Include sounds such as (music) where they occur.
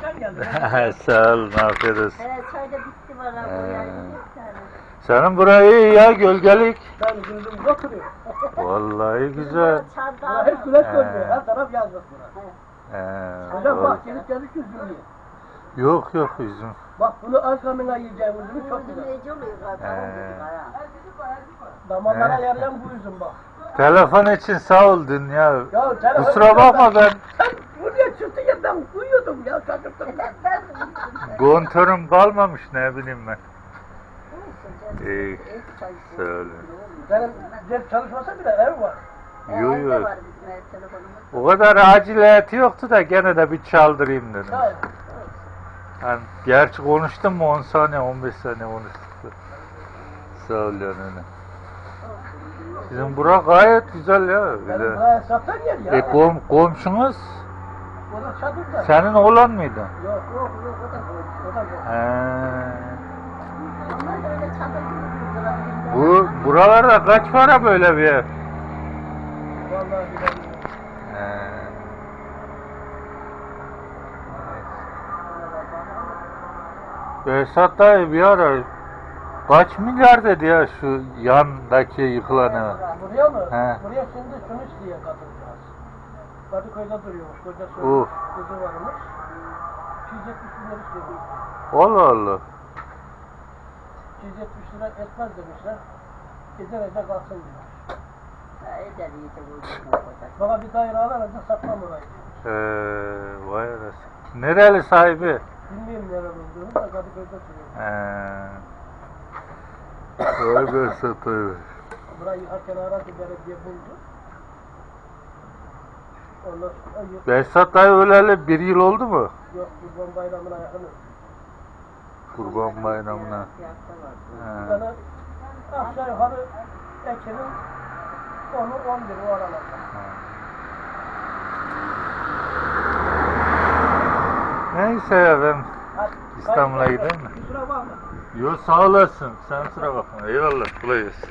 Sen geldin. (laughs) Sağ olun, afiyet olsun. Evet çay da bitti bana Ee. yani bir tane. Senin burayı iyi ya, gölgelik. Ben gündüz oturuyor. Vallahi güzel. Buna hiç güneş He. görmüyor. Her taraf yazlık buna. Ee, Hocam bak gelip gelip üzülüyor. Yok yok üzüm. Bak bunu az kamına yiyeceğim üzümü çok güzel. Öldürmeyici oluyor galiba. Ee. Damarlara yarayan bu üzüm bak. Telefon için sağ ol dünya. Ya telefon- Kusura bakma ben Sen buraya çıktın ya uyuyordum ya şaşırttım ben. kontörüm kalmamış ne bileyim ben. İyi, olun. Senin cep çalışmasa bile ev var. Yo, yo. O kadar aciliyeti yoktu da gene de bir çaldırayım dedim. Ya, Yani gerçi konuştum mu 10 saniye 15 saniye konuştuk. Sağ ol yani öyle. Bizim bura gayet güzel ya. benim buraya satan yer ya. E kom komşunuz Senin oğlan mıydı? Yok Yok yok o da bu. o da bu. He. Onlar da öyle çadır gibi kurdular. Bu buralarda kaç para böyle bir ev? Vallahi bilemiyorum. He. Behzat dayı bir ara kaç milyar dedi ya şu yandaki yıkılan ev. Buraya mı? He. Buraya şimdi şunu istiyor kadıncağız. Kadıköy'de duruyormuş. Kocası Uf. kızı varmış. 270 bin lira istiyor. Allah Allah. 270 lira etmez demişler. Gider ede kalsın diyor. Eder bu. (laughs) Bana bir daire alırım da satmam orayı. Ee, vay arası. Nereli sahibi? Bilmiyorum nerede olduğunu da Kadıköy'de duruyor. Ee, vay Behzat dayı. Burayı yıkarken aradı belediye buldu. Yok, Behzat dayı öleli bir yıl oldu mu? yok Kurban Bayramı'na yakın. Kurban bayramına. He. Yani aşağı yukarı Ekim'in 10'u 11 o aralarda. Neyse Hadi, İstanbul'a gideyim mi? Kusura bakma. Yo sağ olasın. Sen sıra bakma. Eyvallah. Kolay gelsin.